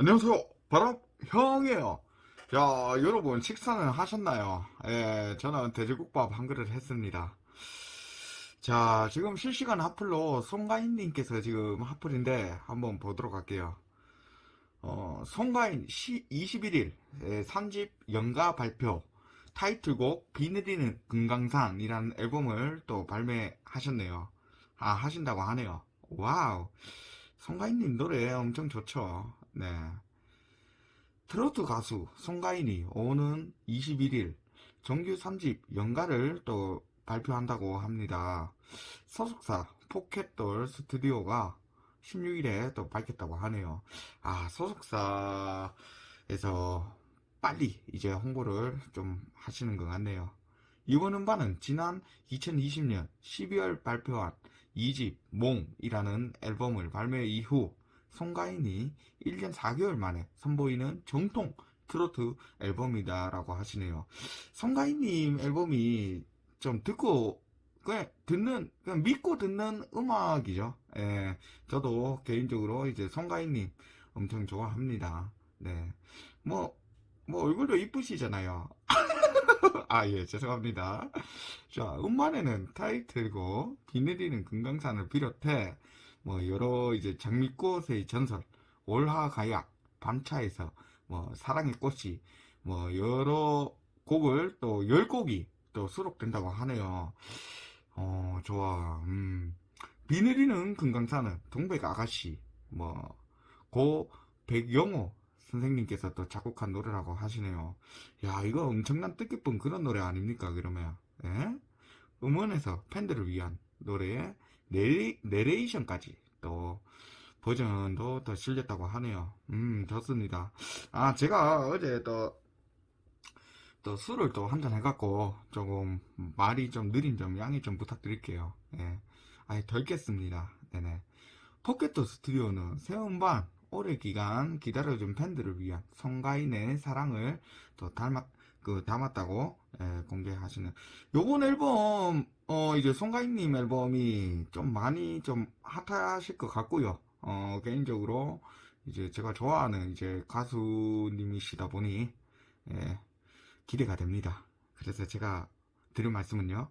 안녕하세요. 바람 형이에요. 자, 여러분 식사는 하셨나요? 예, 저는 돼지국밥 한 그릇 했습니다. 자, 지금 실시간 하플로 송가인 님께서 지금 하플인데 한번 보도록 할게요. 어, 송가인 21일 3집 연가 발표 타이틀곡 비 내리는 금강산이라는 앨범을 또 발매하셨네요. 아, 하신다고 하네요. 와우. 송가인님 노래 엄청 좋죠. 네. 트로트 가수 송가인이 오는 21일 정규 3집 연가를 또 발표한다고 합니다. 소속사 포켓돌 스튜디오가 16일에 또 밝혔다고 하네요. 아, 소속사에서 빨리 이제 홍보를 좀 하시는 것 같네요. 이번 음반은 지난 2020년 12월 발표한 2집 몽이라는 앨범을 발매 이후 송가인이 1년 4개월 만에 선보이는 정통 트로트 앨범이다라고 하시네요. 송가인님 앨범이 좀 듣고 그냥 듣는 그냥 믿고 듣는 음악이죠. 예, 저도 개인적으로 이제 송가인님 엄청 좋아합니다. 네, 뭐뭐 얼굴도 이쁘시잖아요. 아, 예, 죄송합니다. 자, 음반에는 타이틀곡, 비 내리는 금강산을 비롯해, 뭐, 여러 이제 장미꽃의 전설, 올하가약, 밤차에서, 뭐, 사랑의 꽃이, 뭐, 여러 곡을 또 열 곡이 또 수록된다고 하네요. 어, 좋아. 음. 비 내리는 금강산은 동백 아가씨, 뭐, 고 백영호 선생님께서 또 작곡한 노래라고 하시네요. 야, 이거 엄청난 뜻깊은 그런 노래 아닙니까, 그러면? 예? 음원에서 팬들을 위한 노래에 내레, 내레이션까지 또 버전도 더 실렸다고 하네요. 음, 좋습니다. 아, 제가 어제 또, 또 술을 또 한잔 해갖고 조금 말이 좀 느린 점 양해 좀 부탁드릴게요. 예. 아예 덜 깼습니다. 네네. 포켓도 스튜디오는 새 음반 오래 기간 기다려준 팬들을 위한 송가인의 사랑을 또 담았, 그, 담았다고, 예, 공개하시는. 요번 앨범, 어, 이제 송가인님 앨범이 좀 많이 좀 핫하실 것 같고요. 어, 개인적으로, 이제 제가 좋아하는 이제 가수님이시다 보니, 예, 기대가 됩니다. 그래서 제가 드릴 말씀은요,